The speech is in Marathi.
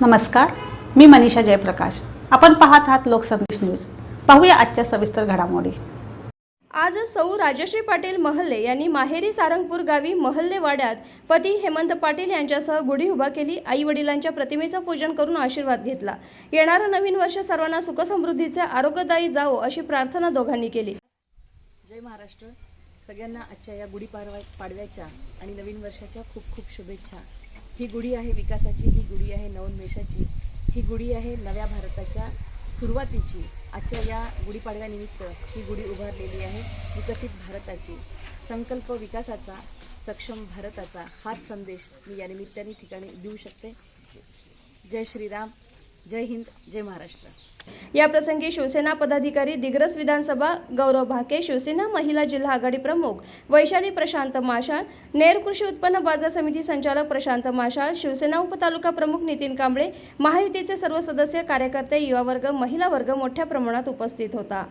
नमस्कार मी मनीषा जयप्रकाश. आपण पाहत आहात लोकसंदेश न्यूज. पाहूया आजच्या सविस्तर घडामोडी. आज सौ राजश्री पाटील महल्ले यांनी माहेरी सारंगपूर गावी महल्ले वाड्यात पती हेमंत पाटील यांच्यासह गुढी उभा केली आई वडिलांच्या प्रतिमेचं पूजन करून आशीर्वाद घेतला. येणारं नवीन वर्ष सर्वांना सुखसमृद्धीचे आरोग्यदायी जावो अशी प्रार्थना दोघांनी केली. जय महाराष्ट्र. सगळ्यांना आजच्या या गुढीपाडवा पाडव्याच्या आणि नवीन वर्षाच्या खूप खूप शुभेच्छा. ही गुढी आहे विकासाची ही गुढी आहे नवोन्मेषाची ही गुढी आहे नव्या भारताच्या सुरुवातीची. आजच्या या गुढीपाडव्यानिमित्त ही गुढी उभारलेली आहे विकसित भारताची. संकल्प विकासाचा सक्षम भारताचा हाच संदेश मी या निमित्ताने ठिकाणी देऊ शकते. जय श्रीराम. जय हिंद जय महाराष्ट्र. याप्रसंगी शिवसेना पदाधिकारी दिग्रस विधानसभा गौरव भाके शिवसेना महिला जिल्हा आघाडी प्रमुख वैशाली प्रशांत माशाळ नेर कृषी उत्पन्न बाजार समिती संचालक प्रशांत माशाळ शिवसेना उपतालुका प्रमुख नितीन कांबळे महायुतीचे सर्व सदस्य कार्यकर्ते युवा वर्ग महिला वर्ग मोठ्या प्रमाणात उपस्थित होता.